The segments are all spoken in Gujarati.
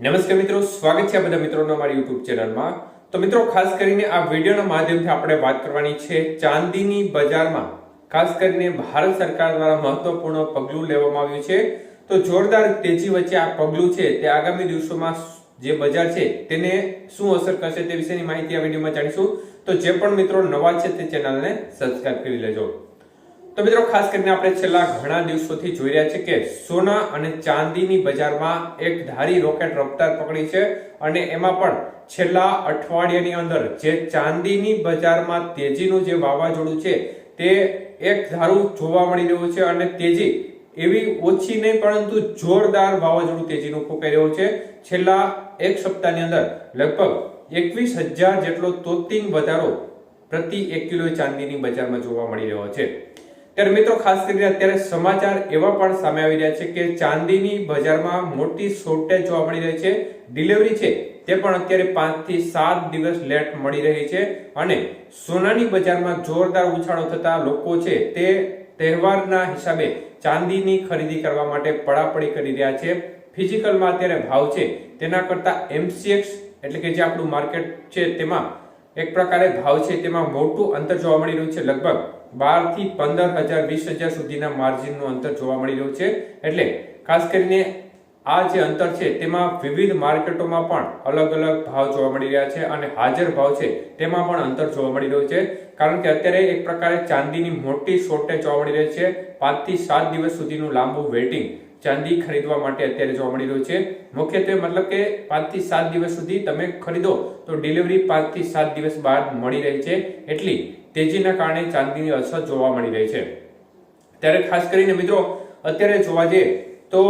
નમસ્કાર મિત્રો, સ્વાગત છે બધા મિત્રોનો અમારી યુટ્યુબ ચેનલમાં. તો મિત્રો, ખાસ કરીને આ વિડીયોના માધ્યમથી આપણે વાત કરવાની છે ચાંદીની બજારમાં. ખાસ કરીને ભારત સરકાર દ્વારા મહત્વપૂર્ણ પગલું લેવામાં આવ્યું છે. તો જોરદાર તેજી વચ્ચે આ પગલું છે તે આગામી દિવસોમાં જે બજાર છે તેને શું અસર કરશે તે વિશેની માહિતી આ વિડીયોમાં જાણીશું. તો જે પણ મિત્રો નવા છે તે ચેનલને સબસ્ક્રાઇબ કરી લેજો. તો મિત્રો, ખાસ કરીને આપણે છેલ્લા ઘણા દિવસોથી જોઈ રહ્યા છે કે સોના અને ચાંદીની બજારમાં એક ધારી રોકેટ રફતાર પકડી છે અને એમાં પણ છેલ્લા અઠવાડિયાની અંદર જે ચાંદીની બજારમાં તેજીનું જે વાવાઝોડું છે, તે એક ધારું જોવા મળી રહ્યું છે અને તેજી એવી ઓછી નહીં, પરંતુ જોરદાર વાવાઝોડું તેજીનું ફૂંકાઈ રહ્યું છે. છેલ્લા એક સપ્તાહની અંદર લગભગ એકવીસ હજાર જેટલો તોતિંગ વધારો પ્રતિ એક કિલો ચાંદીની બજારમાં જોવા મળી રહ્યો છે. ત્યારે મિત્રો, ખાસ કરીને અત્યારે સમાચાર એવા પણ સામે આવી રહ્યા છે કે ચાંદીની બજારમાં મોટી શોર્ટેજ જોવા મળી રહી છે. ડિલિવરી છે, તે પણ અત્યારે પાંચથી સાત દિવસ લેટ મળી રહી છે. અને સોનાની બજારમાં જોરદાર ઉછાળો થતા લોકો છે, તે તહેવારના હિસાબે ચાંદીની ખરીદી કરવા માટે પડાપડી કરી રહ્યા છે. ફિઝિકલમાં અત્યારે ભાવ છે, તેના કરતા એમસીએક્સ એટલે કે જે આપણું માર્કેટ છે, તેમાં એક પ્રકારે ભાવ છે, તેમાં મોટું અંતર જોવા મળી રહ્યું છે. લગભગ બારથી પંદર હજાર, વીસ હજાર સુધીના માર્જિનનું અંતર જોવા મળી રહ્યું છે. એટલે ખાસ કરીને આ જે અંતર છે, તેમાં વિવિધ માર્કેટોમાં પણ અલગ અલગ ભાવ જોવા મળી રહ્યા છે અને હાજર ભાવ છે, તેમાં પણ અંતર જોવા મળી રહ્યું છે. કારણ કે અત્યારે એક પ્રકારે ચાંદીની મોટી શોર્ટેજ જોવા મળી રહી છે. પાંચથી સાત દિવસ સુધીનું લાંબુ વેઇટિંગ ચાંદી ખરીદવા માટે અત્યારે જોવા મળી રહ્યું છે. મુખ્યત્વે મતલબ કે પાંચથી સાત દિવસ સુધી તમે ખરીદો તો ડિલિવરી પાંચથી સાત દિવસ બાદ મળી રહી છે. એટલી તેજીના કારણે ચાંદીની અસર જોવા મળી રહી છે. ત્યારે ખાસ કરીને મિત્રો, અત્યારે જોવા જઈએ તો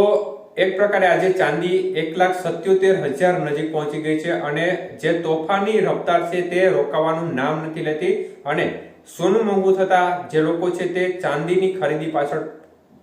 એક પ્રકારે આજે ચાંદી એક લાખ સત્યોતેર હજાર નજીક પહોંચી ગઈ છે અને જે તોફાની રફતાર છે તે રોકાવાનું નામ નથી લેતી અને સોનું મોંઘું થતા જે લોકો છે તે ચાંદીની ખરીદી પાછળ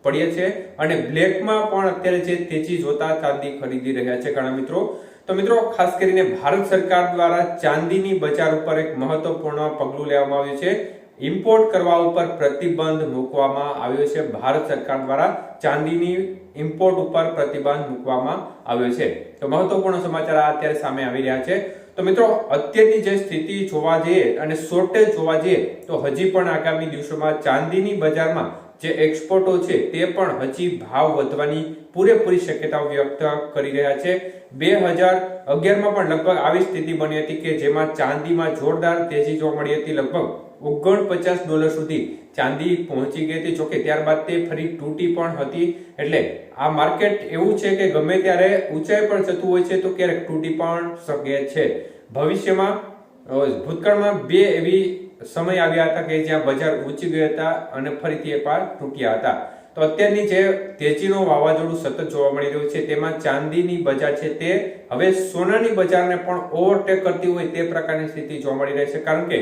પડ્યા છે અને બ્લેકમાં પણ અત્યારે જે તેજી જોતા ચાંદી ખરીદી રહ્યા છે ઘણા મિત્રો. તો મિત્રો, ખાસ કરીને ભારત સરકાર દ્વારા ચાંદીની બજાર ઉપર એક મહત્વપૂર્ણ પગલું લેવામાં આવ્યું છે. ઇમ્પોર્ટ કરવા ઉપર પ્રતિબંધ મૂકવામાં આવ્યો છે. ભારત સરકાર દ્વારા ચાંદીની ઇમ્પોર્ટ ઉપર પ્રતિબંધ મૂકવામાં આવ્યો છે. તો મહત્વપૂર્ણ સમાચાર આ અત્યારે સામે આવી રહ્યા છે. તો મિત્રો, અત્યારની જે સ્થિતિ જોવા જઈએ અને શોર્ટેજ જોવા જઈએ, તો હજી પણ આગામી દિવસોમાં ચાંદીની બજારમાં જે એક્સપોર્ટો છે તે પણ હજી ભાવ વધવાની પૂરેપૂરી શક્યતાઓ વ્યક્ત કરી રહ્યા છે. બે હજાર અગિયારમાં પણ લગભગ આવી સ્થિતિ બની હતી કે જેમાં ચાંદીમાં જોરદાર તેજી જોવા મળી હતી. લગભગ ઓગણપચાસ ડોલર સુધી ચાંદી પહોંચી ગઈ હતી. જોકે ત્યારબાદ તે ફરી તૂટી પણ હતી. એટલે આ માર્કેટ એવું છે કે ગમે ત્યારે ઊંચાઈ પણ જતું હોય છે તો ક્યારેક તૂટી પણ શકે છે. ભવિષ્યમાં ભૂતકાળમાં બે એવી સમય આવ્યા હતા કે જ્યાં બજાર ઊંચી ગયા હતા અને ફરીથી એ પાર તૂટ્યા હતા. તો અત્યારની જે તેજીનો વાવાઝોડું સતત જોવા મળી રહ્યું છે, તેમાં ચાંદીની બજાર છે તે, હવે સોનાની બજારને પણ ઓવરટેક કરતી હોય તે પ્રકારની સ્થિતિ જોવા મળી રહી છે. કારણ કે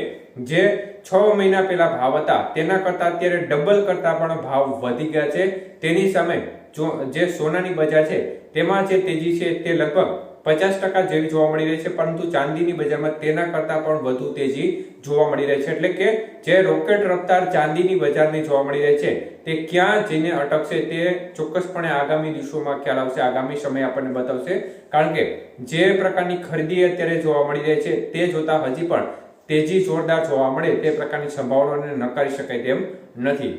જે છ મહિના પહેલા ભાવ હતા, તેના કરતા અત્યારે ડબલ કરતા પણ ભાવ વધી ગયા છે. તેની સામે જો સોનાની બજાર છે, તેમાં જે તેજી છે તે લગભગ પચાસ ટકા જેવી જોવા મળી રહી છે, પરંતુ ચાંદીની બજારમાં તેના કરતા પણ વધુ તેજી જોવા મળી રહી છે. એટલે કે જે રોકેટ રફતાર ચાંદીની બજારની જોવા મળી રહી છે, તે ક્યાં જઈને અટકશે તે ચોક્કસપણે આગામી દિવસોમાં ખ્યાલ આવશે, આગામી સમય આપણને બતાવશે. કારણ કે જે પ્રકારની ખરીદી અત્યારે જોવા મળી રહી છે, તે જોતા હજી પણ તેજી જોરદાર જોવા મળે તે પ્રકારની સંભાવનાને નકારી શકાય તેમ નથી.